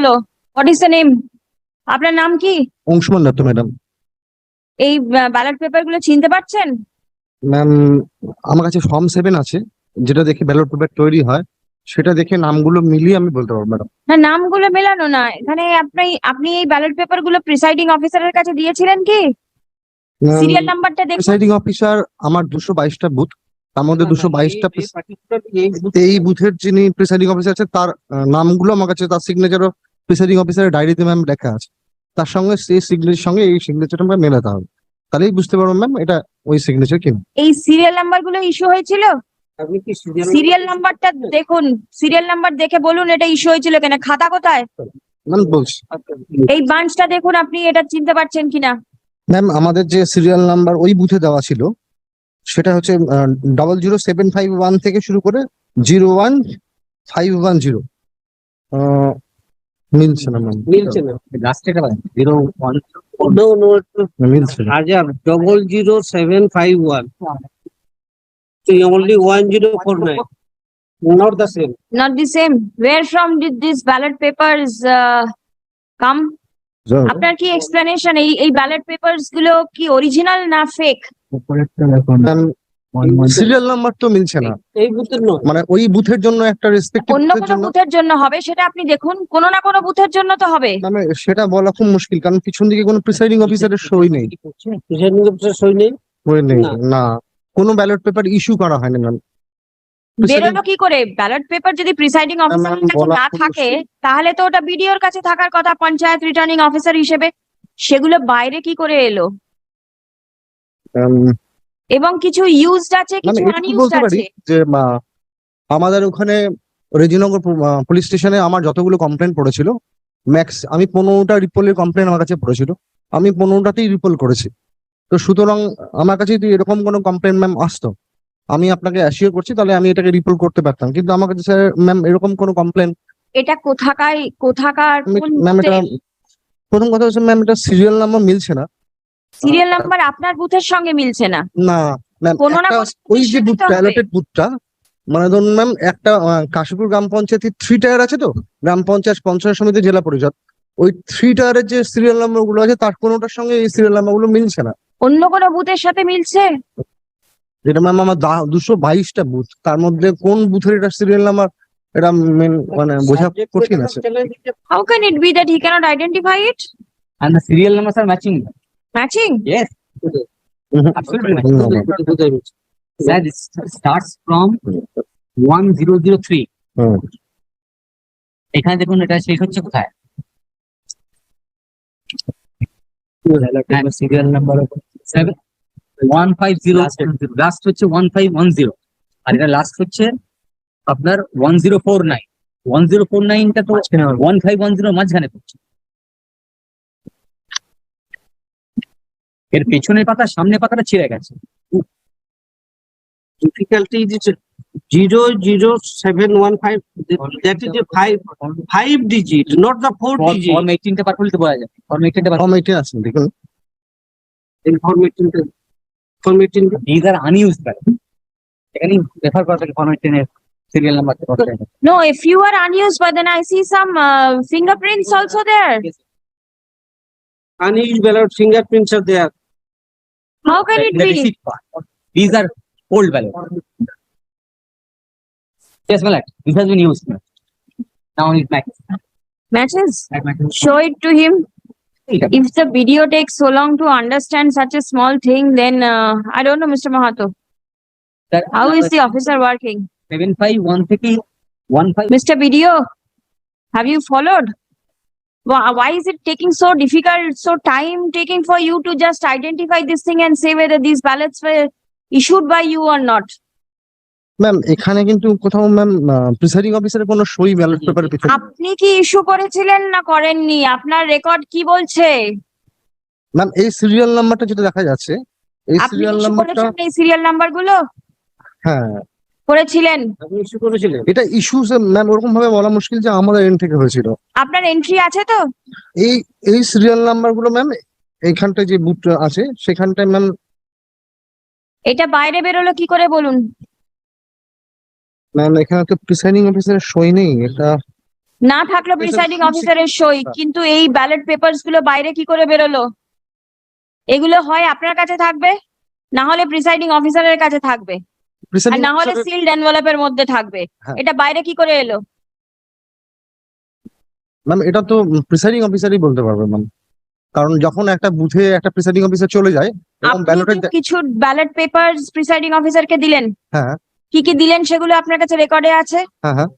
গুলো what is the name আপনার নাম কি? অংশুমান দত্ত ম্যাডাম। এই ব্যালট পেপারগুলো চিনতে পারছেন? ম্যাম আমার কাছে ফর্ম সেভেন আছে যেটা দেখে ব্যালট পেপার তৈরি হয় সেটা দেখে নামগুলো মিলিয়ে আমি বলতে পারব ম্যাডাম। না নামগুলো মেলানো না। এখানে আপনি আপনি এই ব্যালট পেপারগুলো প্রিসাইডিং অফিসারের কাছে দিয়েছিলেন কি? সিরিয়াল নাম্বারটা দেখুন। প্রিসাইডিং অফিসার আমার দুশো বাইশটা বুথ তার মধ্যে দুশো বাইশটা এই বুথের যিনি প্রিসাইডিং অফিসার আছে তার নামগুলো আমার কাছে তার সিগনেচারও প্রিসাইডিং অফিসারের ডায়েরিতে ম্যাম লেখা আছে। তার সঙ্গে সেই সিগনেচার সঙ্গে এই সিগনেচারটা ম্যাম মেলাতে হবে। তাহলেই বুঝতে পারব ম্যাম এটা ওই সিগনেচার কিনা। এই সিরিয়াল নাম্বারগুলো ইস্যু হয়েছিল? আপনি কি সিরিয়াল নাম্বারটা দেখুন। সিরিয়াল নাম্বার দেখে বলুন এটা ইস্যু হয়েছিল কেন। খাতা কোথায়? ম্যাম বলছি। এই বাঞ্চটা দেখুন আপনি এটা চিনতে পারছেন কিনা। ম্যাম আমাদের যে সিরিয়াল নাম্বার ওই বুথে দেওয়া ছিল সেটা হচ্ছে double zero seven five one থেকে শুরু করে zero one five one zero মিলছে না মিলছে না। Last zero one no. No মিলছে হাজার double zero seven five one only one zero four nine. Not the same. not the same. Where from did these ballot papers uh, come? আপনার কি explanation এই এই ব্যালট পেপারসগুলো কি original না fake serial number তো মিলছে না। এই বুথের মানে ওই বুথের জন্য একটা রেসপেক্টিভ অন্য কোনো বুথের জন্য হবে সেটা আপনি দেখুন। কোনো না কোনো বুথের জন্য তো হবে। মানে সেটা বলা খুব মুশকিল কারণ পিছন দিকে কোনো প্রিসাইডিং অফিসারের সই নেই। প্রেসিডেন্ট অফিসার সই নেই? সই নেই না। না। কোনো ব্যালট পেপার ইস্যু করা হয়নি ম্যাম বেরোলো কি করে? ব্যালট পেপার যদি প্রিসাইডিং অফিসারের কাছে না থাকে তাহলে তো ওটা বিডিওর কাছে থাকার কথা পঞ্চায়েত রিটার্নিং অফিসার হিসেবে। সেগুলো বাইরে কি করে এলো? এবং কিছু ইউজড আছে কিছু আনইউজড বলতে পারি আছে। যে আমাদের ওখানে রেজিনগর পুলিশ স্টেশনে আমার যতগুলো কমপ্লেন পড়েছিল ম্যাক্স আমি পনেরোটা রিপোলের কমপ্লেন আমার কাছে পড়েছিল আমি পনেরোটাতেই রিপোল করেছি। তো সুতরাং আমার কাছে যদি এরকম কোনো কমপ্লেন ম্যাম আসতো আমি আপনাকে অ্যাসিওর করছি তাহলে আমি এটাকে রিপোর্ট করতে পারতাম। কিন্তু আমার কাছে স্যার ম্যাম এরকম কোনো কমপ্লেন এটা কোথাকার কোথাকার ম্যাম এটা প্রথম কথা হচ্ছে ম্যাম এটা সিরিয়াল নাম্বার মিলছে না। সিরিয়াল নাম্বার আপনার বুথের সঙ্গে মিলছে না। না ম্যাম কোনো না ওই যে হবে। অ্যালোটেড বুথটা মানে ধরুন ম্যাম একটা কাশীপুর গ্রাম পঞ্চায়েতে থ্রি টায়ার আছে তো? গ্রাম পঞ্চায়েত পঞ্চায়েত সমিতি জেলা পরিষদ। ওই থ্রি টায়ারের যে সিরিয়াল নাম্বারগুলো আছে তার কোনোটার সঙ্গে এই সিরিয়াল নাম্বারগুলো মিলছে না। অন্য কোনো বুথের সাথে মিলছে? যেটা ম্যাম আমার দুশো বাইশটা বুথ তার মধ্যে কোন বুথের এটা সিরিয়াল নাম্বার এটা মেন মানে বোঝা কঠিন আছে। How can it be that he cannot identify it and the serial numbers are matching. Matching Yes, absolutely matching. That is, starts from one zero zero three. হুম। এখানে দেখুন এটা শেষ হচ্ছে কোথায়? Serial number seven one five zero last হচ্ছে one five one zero আর এটা লাস্ট হচ্ছে আপনার one zero four nine one zero four নাইনটা তো ওয়ান ফাইভ ওয়ান জিরো মাঝখানে পড়ছে। এর পেছনের পাতা সামনে পাতাটা ছিঁড়ে গেছে zero zero seven one five. That is a five, five digit, not the four digit. Form এইটিনটা পার করলে বলা যায় ফর্ম এইটিনটা ফর্ম এইটিন আছে দেখুন Information. Information. these are unused ballot এখানে রেফার করা থাকে form এইটিনের serial number No, if you are unused, but then I see some uh, fingerprints also there. Unused ballot fingerprints are there. How can it the be? receipt part these are old ballot yes ballot this has been used now it's back Matches? Show it to him. If the video takes so long to understand such a small thing, then uh, I don't know, Mr. Mahato. How is the officer working? seven five one থেকে one five Mr. Video, have you followed? Why, is it taking so difficult, so time taking for you to just identify this thing and say whether these ballots were issued by you or not? Ma'am এখানে কিন্তু কোথাও ma'am presiding অফিসারের কোনো সই ballot পেপারের পিছনে আপনি কি ইস্যু করেছিলেন না করেননি? আপনার রেকর্ড কি বলছে? ম্যাম এই সিরিয়াল নাম্বারটা যেটা দেখা যাচ্ছে এই সিরিয়াল নাম্বারটা এই সিরিয়াল নাম্বারগুলো হ্যাঁ করেছিলেন? আপনি issue করেছিলেন? এটা ইস্যুস ম্যাম ওরকম ভাবে বলা মুশকিল যে আমাদের এন্ড থেকে হয়েছিল। আপনার এন্ট্রি আছে তো? এই এই সিরিয়াল নাম্বারগুলো ম্যাম এইখানটায় যে বুথ আছে সেখানটায় ম্যাম এটা বাইরে বেরোলো কি করে বলুন? ম্যাম এখানে তো প্রিসাইডিং অফিসারের সই নেই এটা না থাকল প্রিসাইডিং অফিসারের সই কিন্তু এই ব্যালট পেপারসগুলো বাইরে কি করে বেরোলো? এগুলো হয় আপনার কাছে থাকবে না হলে প্রিসাইডিং অফিসারের কাছে থাকবে? আর না হলে সিলড এনভেলপের মধ্যে থাকবে। হ্যাঁ। এটা বাইরে কি করে এলো? ম্যাম এটা তো প্রিসাইডিং অফিসারই বলতে পারবে ম্যাম কারণ যখন একটা বুথে একটা প্রিসাইডিং অফিসার চলে যায় আপনি কিছু ব্যালট পেপার প্রিসাইডিং অফিসারকে দিলেন? হ্যাঁ কি কি দিলেন সেগুলো আপনার কাছে রেকর্ডে আছে? হ্যাঁ হ্যাঁ।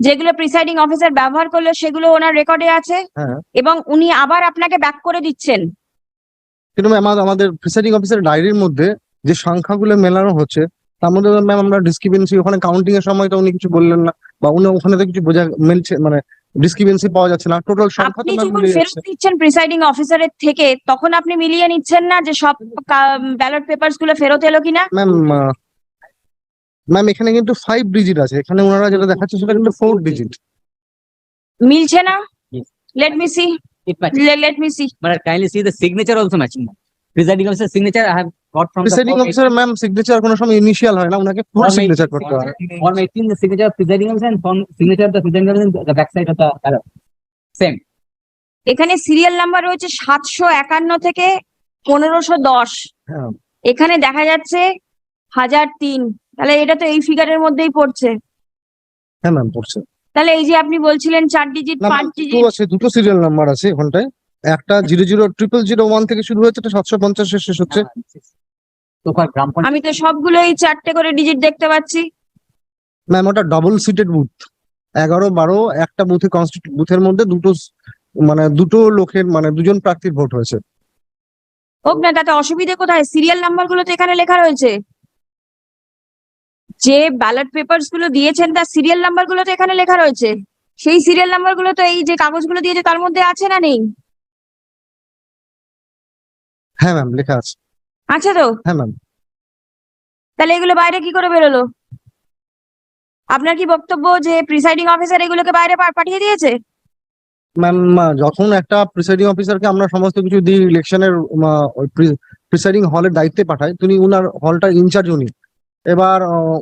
যেগুলো প্রিসাইডিং অফিসার ব্যবহার করল সেগুলো ওনার রেকর্ডে আছে? হ্যাঁ এবং উনি আবার আপনাকে ব্যাক করে দিচ্ছেন? কিন্তু আমাদের প্রিসাইডিং অফিসার ডায়েরির মধ্যে যে সংখ্যাগুলো মেলানো হচ্ছে তার মধ্যে ম্যাম আমরা ডিসক্রিপেন্সি ওখানে কাউন্টিং এর সময় তো উনি কিছু বললেন না বা উনি ওখানে তো কিছু বোঝা মিলছে মানে ডিসক্রিপেন্সি পাওয়া যাচ্ছে না। টোটাল সংখ্যা আপনি যখন ফেরত দিচ্ছেন প্রিসাইডিং অফিসারের থেকে তখন আপনি মিলিয়ে নিচ্ছেন না যে সব ব্যালট পেপারসগুলো ফেরত এলো কিনা? ম্যাম ম্যাম এখানে কিন্তু ফাইভ ডিজিট আছে। এখানে ওনারা যেটা দেখাচ্ছে সেটা কিন্তু ফোর ডিজিট মিলছে না? Let me see let me see But kindly see the signature also matching. Presiding officer signature I have got from form officer ma'am signature কোনো সময় ইনিশিয়াল হয় না ওনাকে পুরো Form সিগনেচার করতে হয়। Form 18, the signature of presiding officer and form signature of the presiding officer in the backside of the arrow. Same. এখানে serial number রয়েছে সাতশো একান্ন থেকে পনেরোশো দশ। হ্যাঁ। এখানে দেখা যাচ্ছে হাজার তিন। তাহলে এটা তো এই ফিগারের মধ্যেই পড়ছে। হ্যাঁ ম্যাম পড়ছে। তাহলে এই যে আপনি বলছিলেন চার ডিজিট পাঁচ ma'am, দুটো ডিজিট আছে দুটো সিরিয়াল নাম্বার আছে ওখানটায় একটা zero zero triple zero one থেকে শুরু হয়েছে এটা সাতশো পঞ্চাশে শেষ হচ্ছে। Gram Panchayat, আমি তো সবগুলোই চারটে করে ডিজিট দেখতে পাচ্ছি। ম্যাম ওটা ডাবল সিটেড বুথ এগারো বারো একটা বুথে কনস্টিটিউট বুথের মধ্যে দুটো মানে দুটো লোকের মানে দুজন প্রার্থীর ভোট হয়েছে। হোক না তাতে অসুবিধে কোথায়? সিরিয়াল নাম্বারগুলো তো এখানে লেখা রয়েছে। যে ব্যালট পেপারসগুলো দিয়েছেন তার সিরিয়াল নাম্বারগুলো তো এখানে লেখা রয়েছে। সেই সিরিয়াল নাম্বারগুলো তো এই যে কাগজগুলো দিয়েছে তার মধ্যে আছে না নেই? হ্যাঁ ম্যাম লেখা আছে। আছে তো? হ্যাঁ ম্যাম তাহলে এগুলো বাইরে কি করে বেরোলো? আপনার কি বক্তব্য যে প্রিসাইডিং অফিসার এগুলোকে বাইরে পাঠিয়ে দিয়েছে? ম্যাম যখন একটা প্রিসাইডিং অফিসারকে আমরা সমস্ত কিছু দিই ইলেকশনের প্রিসাইডিং হলের দায়িত্বে পাঠাই তিনি উনার হলটার ইনচার্জ উনি। এবার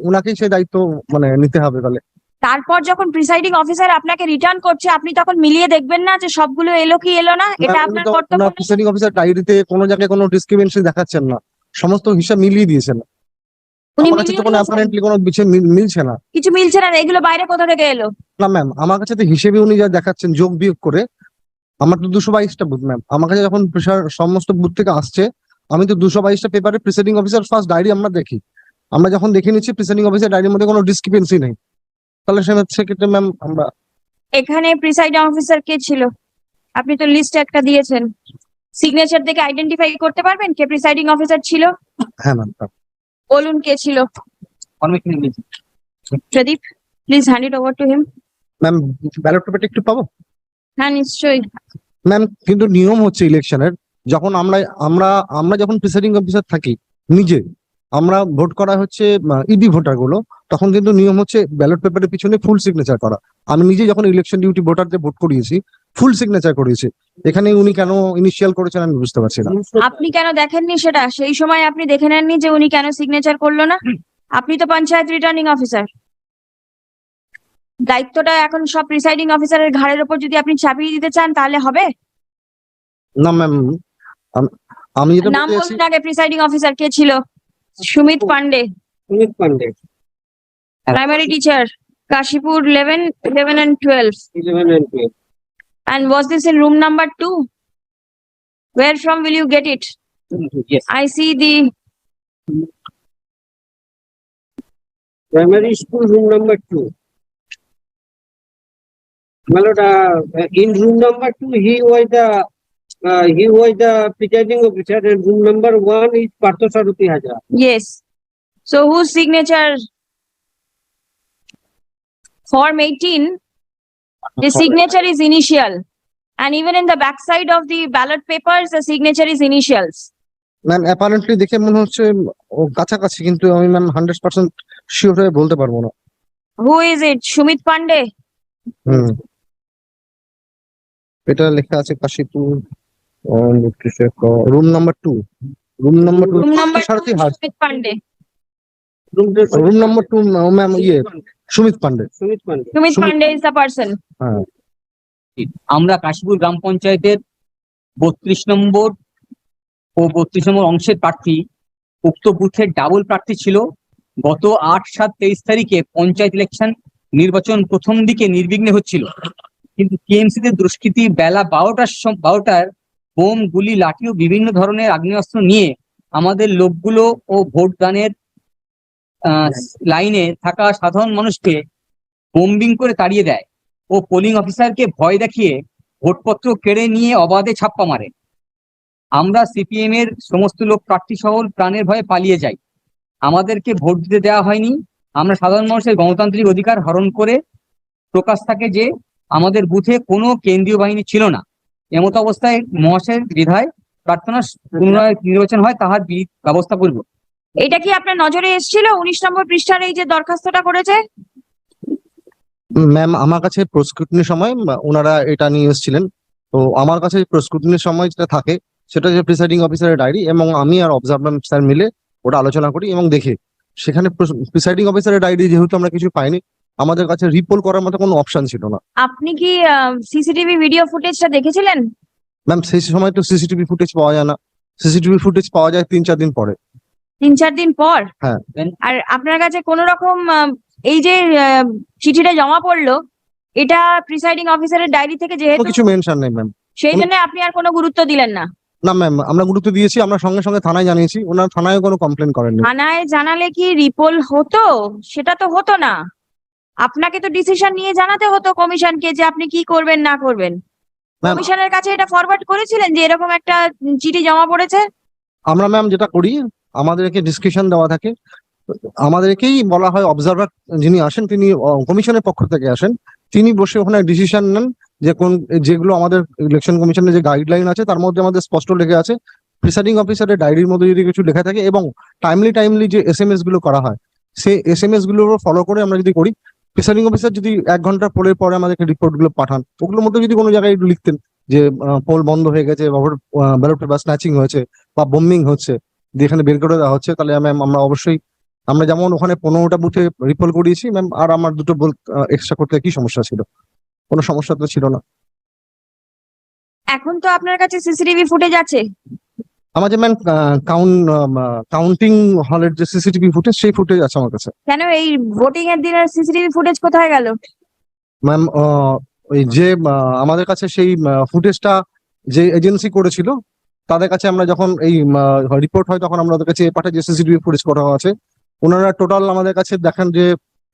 উনাকেই সেই দায়িত্ব মানে নিতে হবে তাহলে। তারপর যখন প্রিসাইডিং অফিসার আপনাকে রিটার্ন করছে আপনি তখন মিলিয়ে দেখবেন না যে সবগুলো এলো কি এলো না? এটা আপনার কর্তব্য না? প্রিসাইডিং অফিসার ডায়েরিতে কোনো জায়গায় কোনো ডিসক্রিমিনেশন দেখাচ্ছেন না। সমস্ত হিসাব মিলিয়ে দিয়েছেন। উনি। অ্যাপারেন্টলি কোনো বিষয় মিলছে না। কিছু মিলছে না এগুলো বাইরে কোথা থেকে এলো? না ম্যাম আমার কাছে তো হিসেবে উনি যা দেখাচ্ছেন যোগ বিয়োগ করে আমার তো দুশো বাইশটা বুথ ম্যাম আমার কাছে যখন প্রেশার সমস্ত বুথ থেকে আসছে আমি তো দুশো বাইশটা পেপারে প্রিসাইডিং অফিসার ফার্স্ট ডায়েরি আমরা দেখি। আমরা যখন দেখে নিচ্ছি প্রিসাইডিং অফিসার ডায়েরির মধ্যে কোনো ডিসক্রিপেন্সি নেই। তাহলে সে সেক্ষেত্রে ম্যাম আমরা এখানে প্রিসাইডিং অফিসার কে ছিল? আপনি তো লিস্ট একটা দিয়েছেন। সিগনেচার দেখে আইডেন্টিফাই করতে পারবেন কে প্রিসাইডিং অফিসার ছিল? হ্যাঁ ম্যাম বলুন কে ছিল? Form 18 English. Pradip please hand it over to him ma'am ballot পেপারটা একটু পাবো? হ্যাঁ নিশ্চয়ই। ম্যাম কিন্তু নিয়ম হচ্ছে ইলেকশনের যখন আমরা আমরা আমরা যখন প্রিসাইডিং অফিসার থাকি নিজে আমরা ভোট করা হচ্ছে ইডি ভোটারগুলো তখন কিন্তু নিয়ম হচ্ছে ব্যালট পেপারের পিছনে ফুল সিগনেচার করা। আমি নিজে যখন ইলেকশন ডিউটি ভোটারদের ভোট করিয়েছি ফুল সিগনেচার করিয়েছি। এখানে উনি কেন ইনিশিয়াল করেছেন আমি বুঝতে পারছি না। আপনি কেন দেখেননি সেটা? সেই সময় আপনি দেখে নেননি যে উনি কেন সিগনেচার করল না? আপনি তো পঞ্চায়েত রিটার্নিং অফিসার দায়িত্বটা এখন সব প্রিসাইডিং অফিসারের ঘাড়ের ওপর যদি আপনি চাপিয়ে দিতে চান তাহলে হবে? না ম্যাম আমি নাম বলুন আগে প্রিসাইডিং অফিসার কে ছিল? Sumit Pandey. Sumit Pandey, primary teacher kashipur 11 11 and 12 11 and 12 and was this in room number 2 where from will you get it? Yes. I see the primary school room number 2 Maloda, uh, in room number two, he was the uh, he was the presiding officer, and room number one is Partho Saruti Hazara. Yes. So whose signature Form eighteen, the signature is initial. And even in the backside of the ballot papers, the signature is initials. Ma'am apparently দেখে মনে হচ্ছে ও কাছাকাছি কিন্তু আমি ma'am hundred percent sure হয়ে বলতে পারব না Who is it? Shumit Pandey? হুম এটা লেখা আছে Kashipur room number two room number two Room number সারথী two, হাট Shumit Pandey. Room room number two ma'am ইয়ে Sumit Pandey. Pandey. Shumit Shumit- Pandey is the হ্যাঁ। আমরা কাশীপুর গ্রাম পঞ্চায়েতের বত্রিশ নম্বর ও বত্রিশ নম্বর অংশের প্রার্থী উক্ত বুথের ডাবল প্রার্থী ছিল। গত আট সাত তেইশ তারিখে পঞ্চায়েত ইলেকশন নির্বাচন প্রথম দিকে নির্বিঘ্নে হচ্ছিল। কিন্তু টিএমসি তে দুষ্কৃতী বেলা বারোটার বারোটার বোম গুলি লাঠি ও বিভিন্ন ধরনের আগ্নেয়াস্ত্র নিয়ে আমাদের লোকগুলো ও ভোটদানের লাইনে থাকা সাধারণ মানুষকে বোম্বিং করে তাড়িয়ে দেয়। ও পোলিং অফিসারকে ভয় দেখিয়ে ভোটপত্র কেড়ে নিয়ে অবাধে ছাপ্পা মারে। আমরা সিপিএম এর সমস্ত লোক প্রার্থী সহ প্রাণের ভয়ে পালিয়ে যাই। আমাদেরকে ভোট দিতে দেওয়া হয়নি। আমরা সাধারণ মানুষের গণতান্ত্রিক অধিকার হরণ করে প্রকাশ থাকে যে আমাদের বুথে কোনো কেন্দ্রীয় বাহিনী ছিল না। এমত অবস্থায় মহাশয়ের বিধায় প্রার্থনা পুনরায় নির্বাচন হয় তাহার ব্যবস্থা করব। এটা কি আপনার নজরে এসেছিল? উনিশ নম্বর পৃষ্ঠার এই যে দরখাস্তটা করেছে? ম্যাম আমার কাছে প্রস্কুটনির সময় ওনারা এটা নিয়ে এসেছিলেন। তো আমার কাছে প্রস্কুটনির সময় যেটা থাকে সেটা হচ্ছে প্রিসাইডিং অফিসারের ডায়েরি এবং আমি আর অবজারভার স্যার মিলে ওটা আলোচনা করি এবং দেখি। সেখানে প্রিসাইডিং অফিসারের ডায়েরি যেহেতু আমরা কিছু পাইনি আমাদের কাছে রিপোল করার মতো কোনো অপশন ছিল না। আপনি কি সিসিটিভি ভিডিও ফুটেজটা দেখেছিলেন? ম্যাম সেই সময় তো সিসিটিভি ফুটেজ পাওয়া যায় না। সিসিটিভি ফুটেজ পাওয়া যায় তিন চার দিন পরে। তিন চার দিন পর। হ্যাঁ। আর আপনার কাছে কোনো রকম এই যে আহ, চিঠিটা জমা পড়ল এটা প্রিসাইডিং অফিসারের ডায়েরি থেকে যেহেতু কিছু মেনশন নেই ম্যাম সেই জন্য আপনি আর কোনো গুরুত্ব দিলেন না। না ম্যাম আমরা গুরুত্ব দিয়েছি আমরা সঙ্গে সঙ্গে থানায় জানিয়েছি ওনার থানায় কোনো কমপ্লেন করেননি। থানায় জানালে কি রিপোল হতো? সেটা তো হতো না। আপনাকে তো ডিসিশন নিয়ে জানাতে হতো কমিশনকে যে আপনি কি করবেন না করবেন। কমিশনের কাছে এটা ফরওয়ার্ড করেছিলেন যে এরকম একটা চিঠি জমা পড়েছে? আমরা ম্যাম যেটা করি আমাদেরকে ডিসক্রিপশন দেওয়া থাকে। আমাদেরকেই বলা হয় অবজারভার যিনি আসেন, তিনি কমিশনের পক্ষ থেকে আসেন। তিনি বসে ওখানে ডিসিশন নেন যে কোন, যেগুলো আমাদের ইলেকশন কমিশনের যে গাইডলাইন আছে, তার মধ্যে আমাদের স্পষ্ট লেখা আছে। প্রিসাইডিং অফিসারের ডায়েরির মধ্যে যদি কিছু লেখা থাকে এবং টাইমলি টাইমলি যে এস এম এসগুলো করা হয়, সেই এস এম এসগুলো ফলো করে আমরা যদি করি প্রিসাইডিং অফিসার যদি এক ঘণ্টা পোলের পরে আমাদেরকে রিপোর্টগুলো পাঠান, ওগুলোর মধ্যে যদি কোনো জায়গায় লিখতেন যে পোল বন্ধ হয়ে গেছে, বা ব্যালট পেপার স্ন্যাচিং হয়েছে, বা বোম্বিং হচ্ছে দিয়ে এখানে বের করে দেওয়া হচ্ছে তাহলে ম্যাম আমরা অবশ্যই আমরা যেমন ওখানে পনেরোটা বুথে রিপোল করিয়েছি ম্যাম আর আমার দুটো বুথ এক্সট্রা করতে কি সমস্যা ছিল? কোনো সমস্যা তো ছিল না। এখন তো আপনার কাছে সিসিটিভি ফুটেজ আছে? আমার যে ম্যাম কাউন্ট কাউন্টিং হলের যে সিসিটিভি ফুটেজ সেই ফুটেজ আছে আমার কাছে। কেন এই ভোটিং এর দিনের সিসিটিভি ফুটেজ কোথায় গেল? ম্যাম ওই যে আমাদের কাছে সেই ফুটেজটা যে এজেন্সি করেছিল তাদের কাছে আমরা যখন এই রিপোর্ট হয় তখন আমরা ওদের কাছে এ পাঠাই যে সিসিটিভি ফুটেজ করা আছে ওনারা টোটাল আমাদের কাছে দেখেন যে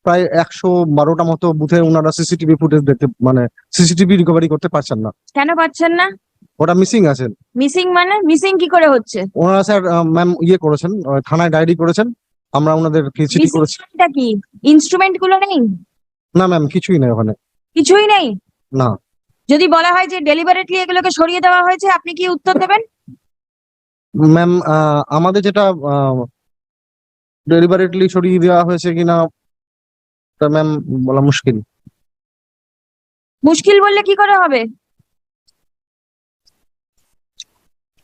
প্রায় একশো বারোটা মতো বুথে ওনারা সিসিটিভি ফুটেজ দেখতে মানে সিসিটিভি রিকভারি করতে পারছেন না। কেন পাচ্ছেন না? ওটা মিসিং আছে মিসিং মানে? মিসিং কি করে হচ্ছে? ওনারা স্যার ম্যাম ইয়ে করেছেন থানায় ডায়েরি করেছেন আমরা ওনাদের চিঠি করেছি। এটা কি? ইনস্ট্রুমেন্টগুলো নেই? না ম্যাম কিছুই নেই ওখানে। কিছুই নেই? না। যদি বলা হয় যে ডেলিভারেটলি এগুলোকে সরিয়ে দেওয়া হয়েছে আপনি কি উত্তর দেবেন? ম্যাম আমাদের যেটা ডেলিভারেটলি সরিয়ে দেওয়া হয়েছে কিনা তা ম্যাম বলা মুশকিল। মুশকিল বললে কি করে হবে?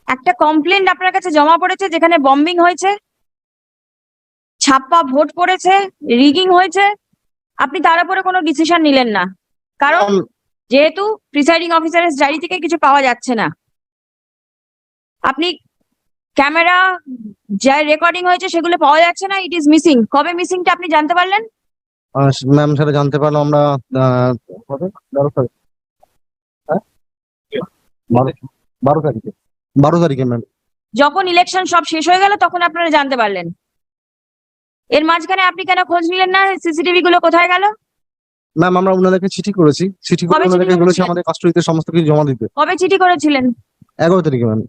একটা কমপ্লেন আপনার কাছে জমা পড়েছে যেখানে বম্বিং হয়েছে ছাপ্পা ভোট পড়েছে রিগিং হয়েছে আপনি তার উপরে কোনো ডিসিশন নিলেন না। কারণ যেহেতু প্রিসাইডিং অফিসারের ডায়েরি থেকে কিছু পাওয়া যাচ্ছে না। আপনি ক্যামেরা যা রেকর্ডিং হয়েছে সেগুলো পাওয়া যাচ্ছে না ইট ইজ মিসিং কবে মিসিংটা আপনি জানতে পারলেন? ম্যাম সেটা জানতে পারলাম আমরা? বারো তারিখ? বারো তারিখে। ম্যাম যখন ইলেকশন সব শেষ হয়ে গেল তখন আপনারা জানতে পারলেন। এর মাঝখানে আপনি কেন খোঁজ নিলেন না? সিসিটিভি গুলো কোথায় গেল? ম্যাম আমরা ওনাদেরকে চিঠি করেছি। চিঠি করে ওনাদেরকে বলেছি আমাদের কাস্টডিতে সমস্ত কিছু জমা দিতে। কবে চিঠি করেছিলেন? এগারো তারিখে ম্যাম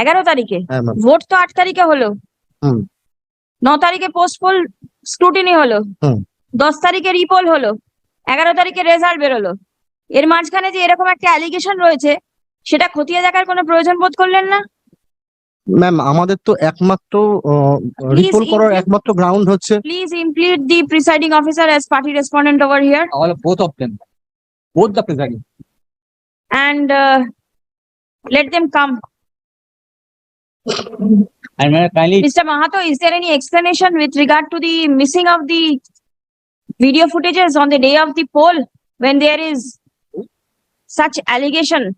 এগারো তারিখে। হ্যাঁ ভোট তো আট তারিখে হলো। হুম। ন তারিখে পোস্টপোল স্ক্রুটিনি হলো। হুম। দশ তারিখে রিপোল হলো। এগারো তারিখে রেজাল্ট বেরোলো। এর মাঝখানে যে এরকম একটা অ্যালিগেশন রয়েছে সেটা খতিয়ে দেখার কোনো প্রয়োজন বোধ করলেন না? ম্যাম আমাদের তো একমাত্র রিপোর্ট করার একমাত্র গ্রাউন্ড হচ্ছে please implead the presiding officer as party respondent over here both of them. Both the presiding. And uh, let them come. And may I kindly Mr. Mahato, is there any explanation with regard to the missing of the video footages on the day of the poll when there is such allegation.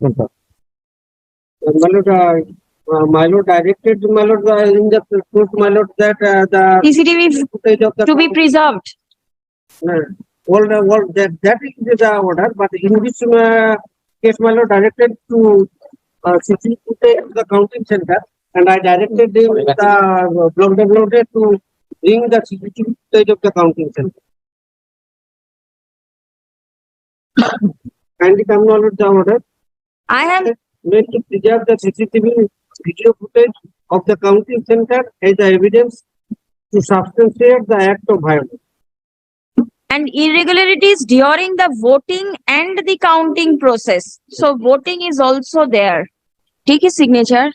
My lord, uh, uh, my lord directed, my lord, uh, in the court, my lord, that uh, the CCTV footage of the. to be preserved. Uh, Well, uh, well, that, that is the order, but in this, uh, case, my lord directed to, uh, CCTV footage of the counting center. And I directed the, the block developer to bring the CCTV footage of the counting center. Kindly come now, the order. I have, made to preserve the CCTV video footage of the counting center as the evidence to substantiate the act of violence. and irregularities during the voting and the counting process. So voting is also there. Take his signature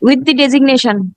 with the designation.